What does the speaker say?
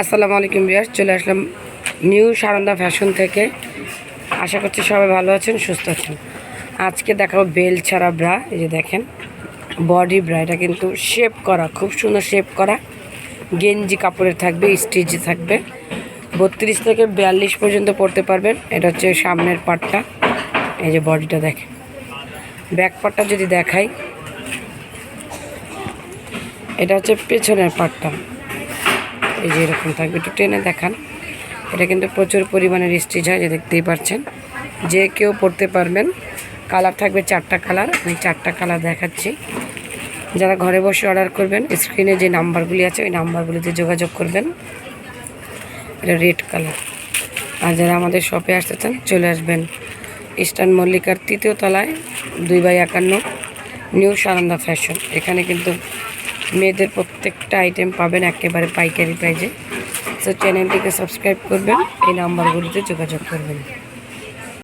আসসালামু আলাইকুম বিয়াস চলে আসলাম নিউ সারন্দা ফ্যাশন থেকে। আশা করছি সবাই ভালো আছেন, সুস্থ আছেন। আজকে দেখাবো বেল ছাড়া ব্রা, এই যে দেখেন, বডি ব্রা, এটা কিন্তু শেপ করা, খুব সুন্দর শেপ করা। গেঞ্জি কাপড়ের থাকবে, স্টিচ থাকবে। বত্রিশ থেকে বিয়াল্লিশ পর্যন্ত পড়তে পারবেন, এটা হচ্ছে সামনের পার্টটা এই যে বডিটা দেখেন, ব্যাক পার্টটা যদি দেখাই, এটা হচ্ছে পেছনের পার্টটা এই যে এরকম থাকবে। একটু টেনে দেখান। এটা কিন্তু প্রচুর পরিমাণের স্টিচ হয়, যে দেখতেই পাচ্ছেন। যে কেউ পড়তে পারবেন, কালার থাকবে চারটা কালার। আমি চারটা কালার দেখাচ্ছি। যারা ঘরে বসে অর্ডার করবেন স্ক্রিনে যে নাম্বারগুলি আছে, ওই নাম্বারগুলিতে যোগাযোগ করবেন। এটা রেড কালার আর যারা আমাদের শপে আসতে চান, চলে আসবেন। ইস্টার্ন মল্লিকার তৃতীয় তলায়, দুই বাই একান্ন, নিউ সানন্দা ফ্যাশন এখানে কিন্তু মেয়েদের প্রত্যেকটা আইটেম পাবেন একেবারে পাইকারি প্রাইজে সো চ্যানেলটিকে সাবস্ক্রাইব করবেন, এই নাম্বারগুলিতে যোগাযোগ করবেন।